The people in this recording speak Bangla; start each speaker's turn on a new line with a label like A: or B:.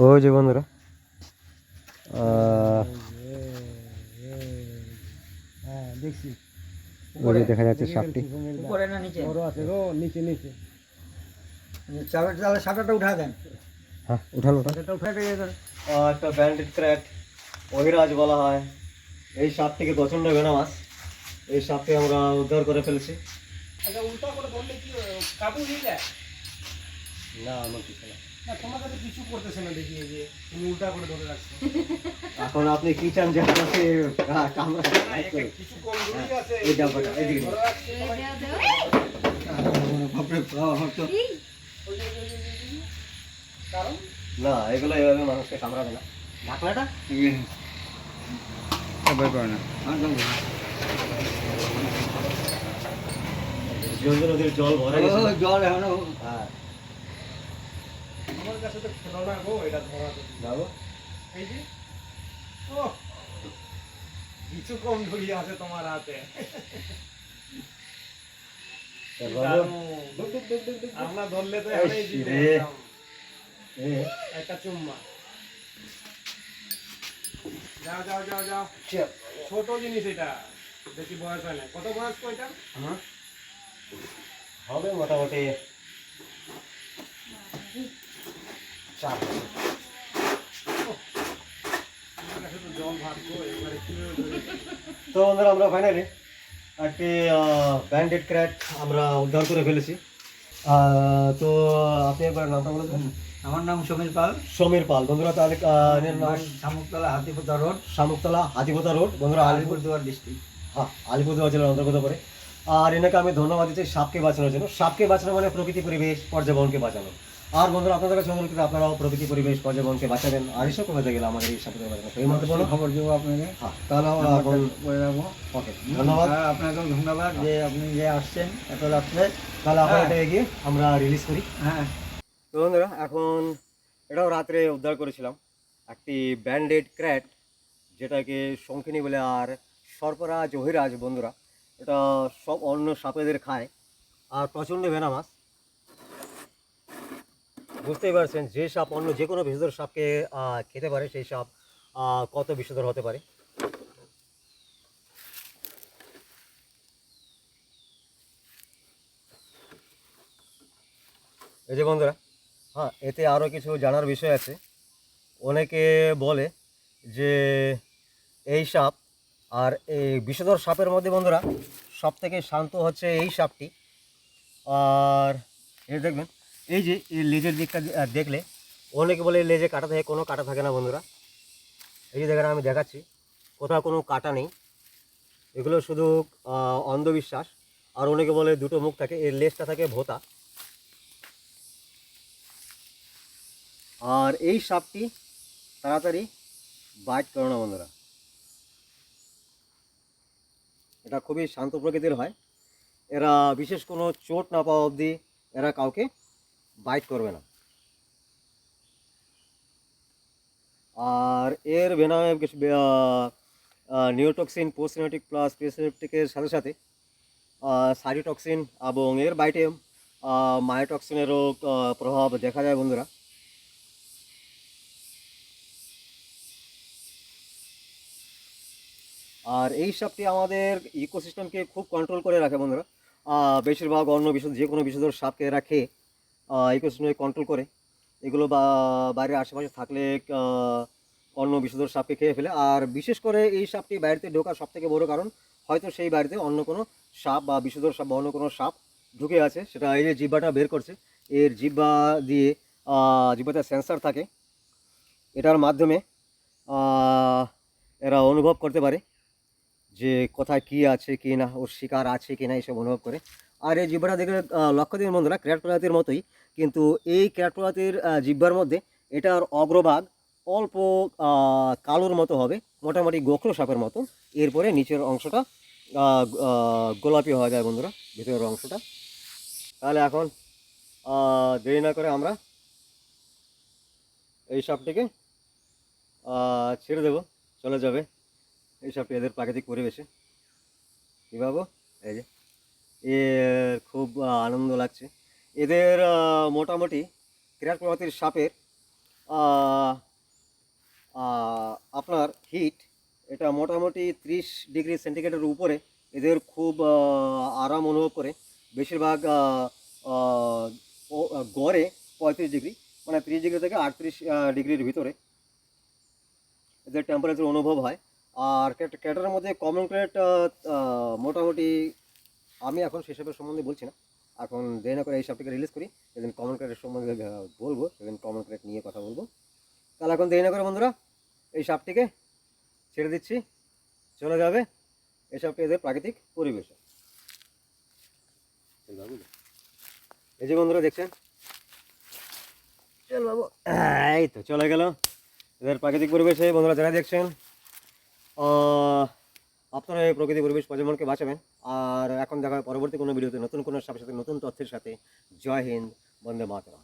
A: ওই যে বন্ধুরা।
B: হ্যাঁ দেখছি
A: ওই দেখা যাচ্ছে সাপটি।
C: উপরে না নিচে?
B: বড় আছে গো নিচে নিচে।
C: চালের চালের শাটারটা উঠা দেন।
A: হ্যাঁ উঠালো একটা ব্যান্ডেড ক্র্যাট অহিরাজ বলা হয়। এই সাপটিকে প্রচণ্ড ভেনামাস এই সাপটি আমরা উদ্ধার করে ফেলেছি।
B: আচ্ছা উল্টা করে ধরলে কি কাবু হয়ে যায়
A: না আমার কিছু না।
B: না তোমাকে তো কিছু করতেছে না দেখি যে তুমি উল্টা করে ধরে রাখছো।
A: এখন আপনি কি চান যে আপনাকে কা- কামড়া
B: না, আছে
A: এদিকে।
C: বাপরে বাপ তো
B: কারণ?
A: এগুলো এভাবে মানুষকে কামড়াবে না। ঢাকনাটা?
C: ভয় পাও না।
A: জল ভরে
C: ও, জল এখনও
A: হ্যাঁ।
B: আমার কাছে তো খেলনা গো এটা ধরা
A: যাব।
B: এই যে ও কিছু কম ধরি আছে তোমার হাতে। আমরা ধরলে তো একটা চুম্মা। যাও যাও যাও যাও। ছোট জিনিস এটা। বেশি বয়স হয় না। কত বয়স কো এটা
A: হবে মোটামুটি।
B: তো
A: বন্ধুরা আমরা ফাইনালি একটি ব্যান্ডেড ক্র্যাট আমরা উদ্ধার করে ফেলেছি। তো আপনি একবার নামটা বলে
C: আমার নাম সমীর পাল।
A: সমীর পাল। বন্ধুরা তাহলে নাম?
C: শামুকতলা হাতিপোতা রোড।
A: শামুকতলা হাতিপোতা রোড। বন্ধুরা আলিপুর
C: আলিপুরদুয়ার ডিস্ট্রিক্ট।
A: হ্যাঁ আলিপুরদুয়ার জেলার অন্তর্গত পড়ে। আর এনাকে আমি ধন্যবাদ দিচ্ছি সাপকে বাঁচানোর জন্য। সাপকে বাঁচানো মানে প্রকৃতি পরিবেশ পর্যাবরণকে বাঁচানো। আর বন্ধুরা আপনাদের কাছে অনুরোধ করি আপনারাও প্রকৃতি পরিবেশ পর্যাবরণকে বাঁচাবেন। আর এসব কথা গেলে আমাদের এই বাঁচানো এই
C: খবর দেবো আপনাকে।
A: হ্যাঁ তাহলে ওকে ধন্যবাদ।
C: আর আপনাকেও ধন্যবাদ যে আপনি যে আসছেন এত রাত্রে।
A: তাহলে আমরা
C: হ্যাঁ।
A: এটা এগিয়ে আমরা রিলিজ করি।
C: হ্যাঁ।
A: তো বন্ধুরা এখন এটাও রাত্রে উদ্ধার করেছিলাম। একটি ব্যান্ডেড ক্র্যাট যেটাকে শঙ্খিনী বলে আর সর্পরাজ অহিরাজ বন্ধুরা এটা সব অন্য সাপেদের খায়। আর প্রচণ্ড ভেনামাস বুঝতেই পারছেন, যে সাপ অন্য যে কোনো বিষধর সাপকে খেতে পারে, সেই সাপ কত বিষধর হতে পারে। এই যে বন্ধুরা হ্যাঁ এতে আরও কিছু জানার বিষয় আছে। অনেকে বলে যে, এই সাপ আর এই বিষধর সাপের মধ্যে বন্ধুরা সব থেকে শান্ত হচ্ছে এই সাপটি। আর, এই দেখবেন এই যে এই লেজের দিকটা দেখলে, অনেকে বলে লেজে কাটা থাকে, কোনো কাটা থাকে না বন্ধুরা। এই যে দেখেন, আমি দেখাচ্ছি, কোথাও কোনো কাটা নেই। এগুলো শুধু অন্ধবিশ্বাস। আর অনেকে বলে দুটো মুখ থাকে এর লেজটা থাকে ভোতা। আর এই সাপটি তাড়াতাড়ি বাইট করে না বন্ধুরা। এটা খুবই শান্ত প্রকৃতির হয়। এরা বিশেষ কোনো চোট না পাওয়া অবধি এরা কাউকে বাইট করবে না। আর এর বেনামে কিছু নিউটক্সিন পোস্টনেটিক প্লাস প্রেসনেটিকের সাথে সাথে সাইটোটক্সিন এবং এর বাইটে মায়োটক্সিনেরও প্রভাব দেখা যায় বন্ধুরা। আর এই সাপটি আমাদের ইকোসিস্টেমকে খুব কন্ট্রোল করে রাখে বন্ধুরা। বেশিরভাগ অন্য বিষয় যে কোনো বিষধর সাপকে এরা খেয়ে ইকোসিস্টেমকে কন্ট্রোল করে। এগুলো বা, বাইরের আশেপাশে থাকলে অন্য বিষধর সাপকে খেয়ে ফেলে। আর বিশেষ করে এই সাপটি বাড়িতে ঢোকার সব থেকে বড় কারণ, হয়তো সেই বাড়িতে অন্য কোনো সাপ বা বিষধর সাপ বা অন্য কোনো সাপ ঢুকে আছে। সেটা এই যে জিব্বাটা বের করছে, এর জিব্বা দিয়ে জিব্বাতে সেন্সার থাকে। এটার মাধ্যমে এরা অনুভব করতে পারে যে কোথায় কি আছে কি না, ওর শিকার আছে কি না এসব অনুভব করে। আর এই জিব্বাটা দেখে দিন বন্ধুরা ক্র্যাট প্রজাতির মতোই। কিন্তু এই ক্র্যাট প্রজাতির জিব্বার মধ্যে এটার অগ্রভাগ অল্প কালোর মতো হবে, মোটামুটি গোখরো সাপের মতো। এরপরে নিচের অংশটা গোলাপি হয়ে যায় বন্ধুরা, ভিতরের অংশটা। তাহলে এখন দেরি না করে আমরা এই সাপটিকে ছেড়ে দেবো, চলে যাবে। এই সাপটি এদের প্রাকৃতিক পরিবেশে। কী ভাবো? এই যে। এর খুব আনন্দ লাগছে। এদের মোটামুটি ক্রীড়া প্রজাতির সাপের আপনার হিট, এটা মোটামুটি ত্রিশ ডিগ্রি সেন্টিগ্রেডের উপরে এদের খুব আরাম অনুভব করে। বেশিরভাগ গড়ে পঁয়ত্রিশ ডিগ্রি মানে ত্রিশ ডিগ্রি থেকে আটত্রিশ ডিগ্রির ভিতরে এদের টেম্পারেচার অনুভব হয়। আর ক্যাট- ক্যাটের মধ্যে কমন ক্রেট মোটামুটি আমি এখন সেসবের সম্বন্ধে বলছি না। এখন দেরি করে এই সবটিকে রিলিজ করি। সেদিন কমন ক্রেটের সম্বন্ধে বলব, সেদিন কমন ক্রেট নিয়ে কথা বলব। তাহলে এখন দেরি না করে বন্ধুরা, এই সাপটিকে ছেড়ে দিচ্ছি। চলে যাবে সাপটি এদের প্রাকৃতিক পরিবেশে। এই যে বন্ধুরা, দেখছেন? চল বাবু। এই তো চলে গেল। এদের প্রাকৃতিক পরিবেশে বন্ধুরা যারা দেখছেন আপনারা এই প্রকৃতি পরিবেশ প্রজন্মকে বাঁচাবেন। আর এখন দেখা পরবর্তী কোনো ভিডিওতে নতুন কোনো সাথে সাথে নতুন তথ্যের সাথে। জয় হিন্দ, বন্দে মাতরম।